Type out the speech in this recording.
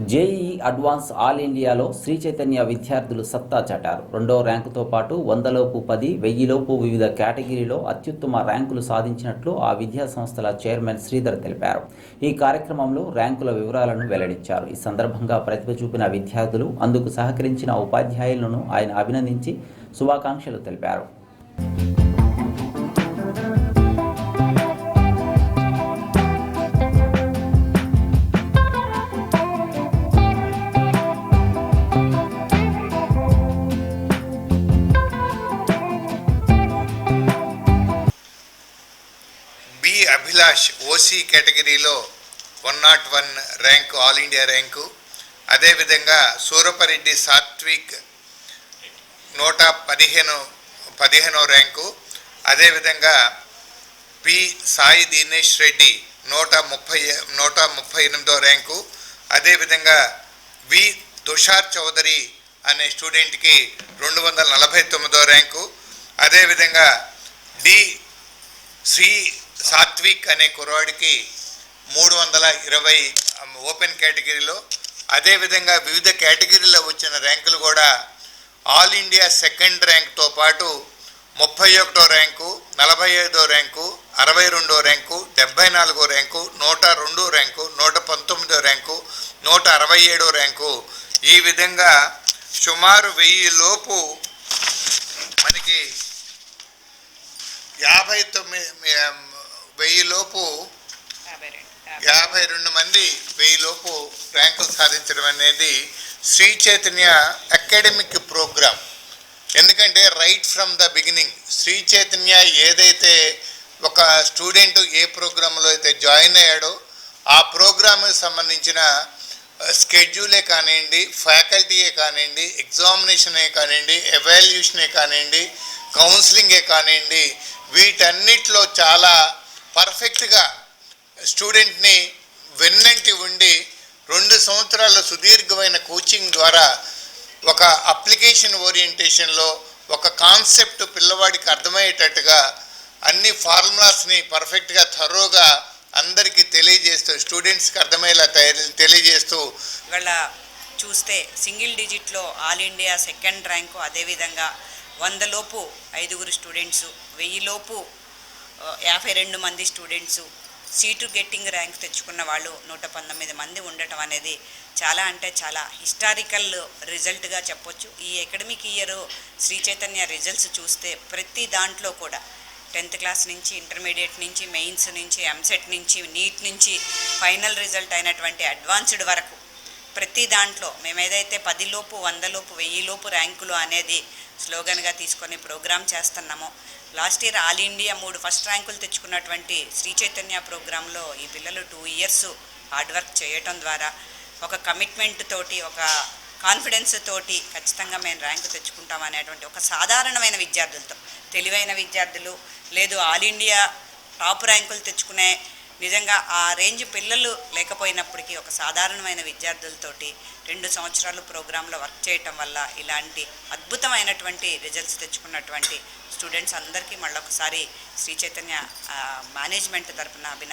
JEE advance all ఇండియాలో శ్రీ చైతన్య విద్యార్థులు సత్తా చాటారు. రెండో ర్యాంకుతో పాటు వందలోపు పది వెయ్యిలోపు వివిధ కేటగిరీలో అత్యుత్తమ ర్యాంకులు సాధించినట్లు ఆ విద్యా సంస్థల చైర్మన్ శ్రీధర్ తెలిపారు. ఈ కార్యక్రమంలో ర్యాంకుల వివరాలను వెల్లడించారు. ఈ సందర్భంగా ప్రతిభ చూపిన విద్యార్థులు అందుకు సహకరించిన ఉపాధ్యాయులను ఆయన అభినందించి శుభాకాంక్షలు తెలిపారు. అభిలాష్ ఓసీ కేటగిరీలో one naught one rank all India rank. అదేవిధంగా సూరపరెడ్డి సాత్విక్ నూట పదిహేను పదిహేనో ర్యాంకు. అదేవిధంగా పి సాయి దినేష్ రెడ్డి నూట ముప్పై నూట ముప్పై ఎనిమిదో ర్యాంకు. అదేవిధంగా వి తుషార్ చౌదరి అనే స్టూడెంట్కి రెండు వందల నలభై తొమ్మిదో ర్యాంకు. అదేవిధంగా డి సాత్విక్ అనే కుర్రాడికి మూడు వందల ఇరవై ఓపెన్ కేటగిరీలో. అదేవిధంగా వివిధ కేటగిరీలో వచ్చిన ర్యాంకులు కూడా ఆల్ ఇండియా సెకండ్ ర్యాంక్తో పాటు ముప్పై ఒకటో ర్యాంకు నలభై ఐదో ర్యాంకు అరవై రెండో ర్యాంకు డెబ్బై నాలుగో ర్యాంకు నూట రెండో ర్యాంకు నూట పంతొమ్మిదో ర్యాంకు నూట అరవై ఏడో ర్యాంకు. ఈ విధంగా సుమారు వెయ్యి లోపు మనకి యాభై తొమ్మిది వెయ్యి లోపు యాభై రెండు. మంది వెయ్యి లోపు ర్యాంకులు సాధించడం అనేది శ్రీ చైతన్య అకాడమిక్ ప్రోగ్రామ్. ఎందుకంటే right from the beginning Sri Chaitanya ఏదైతే ఒక స్టూడెంట్ ఏ ప్రోగ్రాంలో అయితే జాయిన్ అయ్యాడో ఆ ప్రోగ్రామ్కి సంబంధించిన స్కెడ్యూలే కానివ్వండి ఫ్యాకల్టీయే కానివ్వండి ఎగ్జామినేషనే కానివ్వండి ఎవాల్యూషనే కానివ్వండి కౌన్సిలింగే కానివ్వండి వీటన్నిటిలో చాలా పర్ఫెక్ట్గా స్టూడెంట్ని వెన్నంటి ఉండి రెండు సంవత్సరాల సుదీర్ఘమైన కోచింగ్ ద్వారా ఒక అప్లికేషన్ ఓరియంటేషన్లో ఒక కాన్సెప్ట్ పిల్లవాడికి అర్థమయ్యేటట్టుగా అన్ని ఫార్ములాస్ని పర్ఫెక్ట్గా థరోగా అందరికీ తెలియజేస్తూ స్టూడెంట్స్కి అర్థమయ్యేలా తయారు తెలియజేస్తూ ఇవాళ చూస్తే సింగిల్ డిజిట్లో ఆల్ ఇండియా సెకండ్ ర్యాంకు అదేవిధంగా వందలోపు ఐదుగురు స్టూడెంట్స్ వెయ్యిలోపు యాభై రెండు మంది స్టూడెంట్స్ సీటు గెట్టింగ్ ర్యాంక్ తెచ్చుకున్న వాళ్ళు నూట పంతొమ్మిది మంది ఉండటం అనేది చాలా అంటే చాలా హిస్టారికల్ రిజల్ట్గా చెప్పొచ్చు. ఈ academic year Sri Chaitanya results చూస్తే ప్రతి దాంట్లో కూడా టెన్త్ క్లాస్ నుంచి ఇంటర్మీడియట్ నుంచి మెయిన్స్ నుంచి ఎంసెట్ నుంచి నీట్ నుంచి ఫైనల్ రిజల్ట్ అయినటువంటి అడ్వాన్స్డ్ వరకు ప్రతి దాంట్లో మేము ఏదైతే పదిలోపు వందలోపు వెయ్యిలోపు ర్యాంకులు అనేది స్లోగన్గా తీసుకొని ప్రోగ్రామ్ చేస్తున్నామో లాస్ట్ ఇయర్ ఆల్ ఇండియా మూడు ఫస్ట్ ర్యాంకులు తెచ్చుకున్నటువంటి శ్రీ చైతన్య ప్రోగ్రాంలో ఈ పిల్లలు టూ ఇయర్స్ హార్డ్ వర్క్ చేయటం ద్వారా ఒక కమిట్మెంట్ తోటి ఒక కాన్ఫిడెన్స్ తోటి ఖచ్చితంగా మేము ర్యాంకు తెచ్చుకుంటాం అనేటువంటి ఒక సాధారణమైన విద్యార్థులతో తెలివైన విద్యార్థులు లేదు ఆల్ ఇండియా టాప్ ర్యాంకులు తెచ్చుకునే నిజంగా ఆ రేంజ్ పిల్లలు లేకపోయినప్పటికీ ఒక సాధారణమైన విద్యార్థులతోటి రెండు సంవత్సరాలు ప్రోగ్రాంలో వర్క్ చేయటం వల్ల ఇలాంటి అద్భుతమైనటువంటి రిజల్ట్స్ తెచ్చుకున్నటువంటి స్టూడెంట్స్ అందరికీ మళ్ళొకసారి శ్రీ చైతన్య మేనేజ్మెంట్ తరపున అభినందన